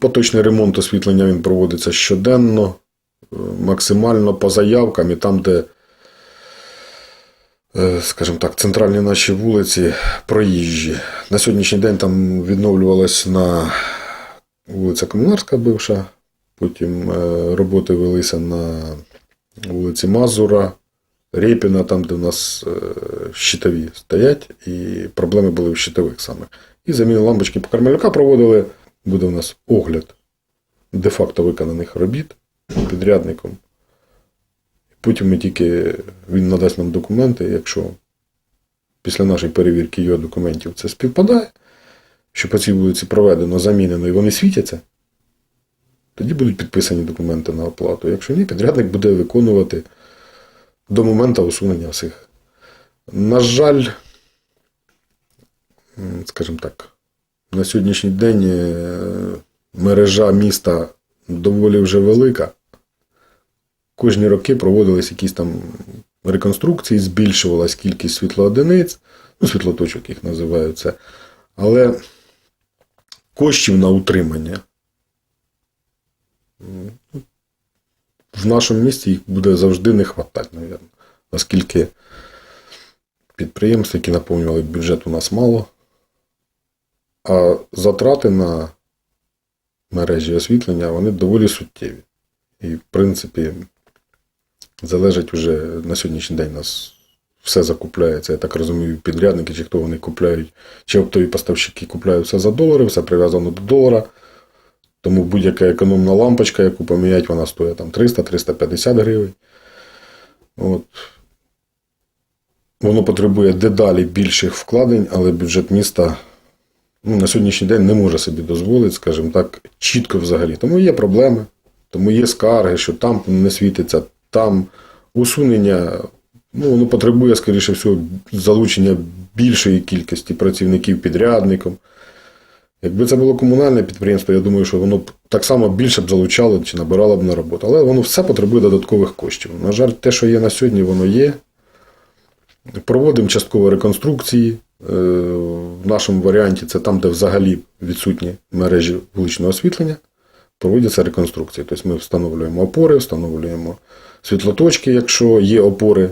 Поточний ремонт освітлення він проводиться щоденно, е, максимально по заявкам і там, де, е, скажімо так, центральні наші вулиці проїжджі. На сьогоднішній день там відновлювалась на вулиця Комунарська бивша, потім е, роботи велися на вулиці Мазура, Рєпіна, там, де в нас щитові стоять, і проблеми були в щитових саме. І заміну лампочки по Кармелюка проводили. Буде у нас огляд де-факто виконаних робіт підрядником. Потім ми тільки він надасть нам документи, якщо після нашої перевірки його документів це співпадає, що по цій вулиці проведено, замінено і вони світяться, тоді будуть підписані документи на оплату. Якщо ні, підрядник буде виконувати до моменту усунення всіх. На жаль, скажімо так, на сьогоднішній день е, мережа міста доволі вже велика. Кожні роки проводились якісь там реконструкції, збільшувалась кількість світлоодиниць, ну, світлоточок їх називаються. Але коштів на утримання в нашому місті їх буде завжди не хватати, мабуть. Оскільки підприємств, які наповнювали бюджет, у нас мало. А затрати на мережі освітлення вони доволі суттєві. І, в принципі, залежить вже на сьогоднішній день у нас все закупляється. Я так розумію, підрядники, чи хто вони купляють, чи оптові поставщики купляють все за долари, все прив'язано до долара. Тому будь-яка економна лампочка, яку поміняти, вона стоїть там 300-350 гривень. От. Воно потребує дедалі більших вкладень, але бюджет міста на сьогоднішній день не може собі дозволити, скажімо так, чітко взагалі. Тому є проблеми, тому є скарги, що там не світиться, там усунення, ну, воно потребує, скоріше всього, залучення більшої кількості працівників підрядником. Якби це було комунальне підприємство, я думаю, що воно б так само більше б залучало чи набирало б на роботу. Але воно все потребує додаткових коштів. На жаль, те, що є на сьогодні, воно є. Проводимо частково реконструкції. Е, В нашому варіанті це там, де взагалі відсутні мережі вуличного освітлення, проводяться реконструкції. Тобто ми встановлюємо опори, встановлюємо світлоточки, якщо є опори,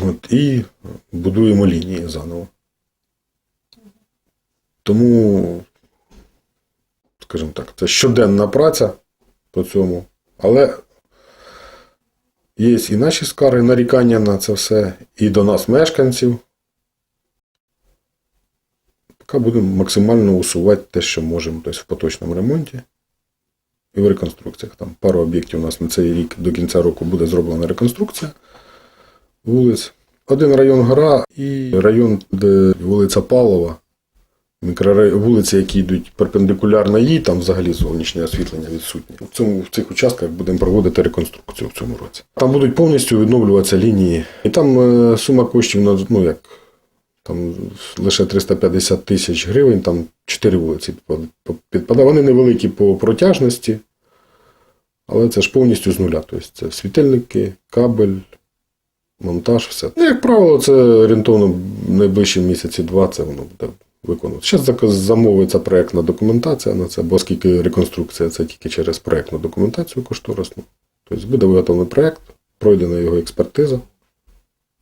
от, і будуємо лінії заново. Тому, скажімо так, це щоденна праця по цьому, але є і наші скарги, нарікання на це все, і до нас, мешканців. Поки будемо максимально усувати те, що можемо, тобто в поточному ремонті і в реконструкціях. Там пару об'єктів у нас на цей рік до кінця року буде зроблена реконструкція вулиць. Один район гора і район, де вулиця Павлова, мікрорай... вулиці, які йдуть перпендикулярно їй, там взагалі зовнішнє освітлення відсутнє. В, цьому, в цих участках будемо проводити реконструкцію в цьому році. Там будуть повністю відновлюватися лінії. І там е, сума коштів ну як там лише 350 тисяч гривень, там 4 вулиці підпад- підпадає. Вони невеликі по протяжності, але це ж повністю з нуля. Тобто це світильники, кабель, монтаж, все. Ну, як правило, це орієнтовно найближчі місяці два це воно буде виконувати. Зараз замовиться проєктна документація на це, бо оскільки реконструкція це тільки через проєктну документацію кошторисну. Тобто буде виготовлений проєкт, пройдена його експертиза,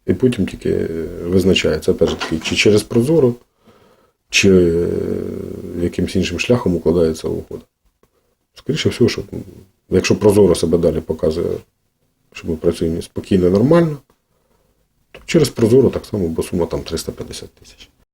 і потім тільки е, визначається, опять же таки, чи через Прозоро, чи е, якимось іншим шляхом укладається угода. Скоріше всього, що якщо Прозоро себе далі показує, що ми працюємо спокійно нормально, то через Прозоро так само, бо сума там 350 тисяч.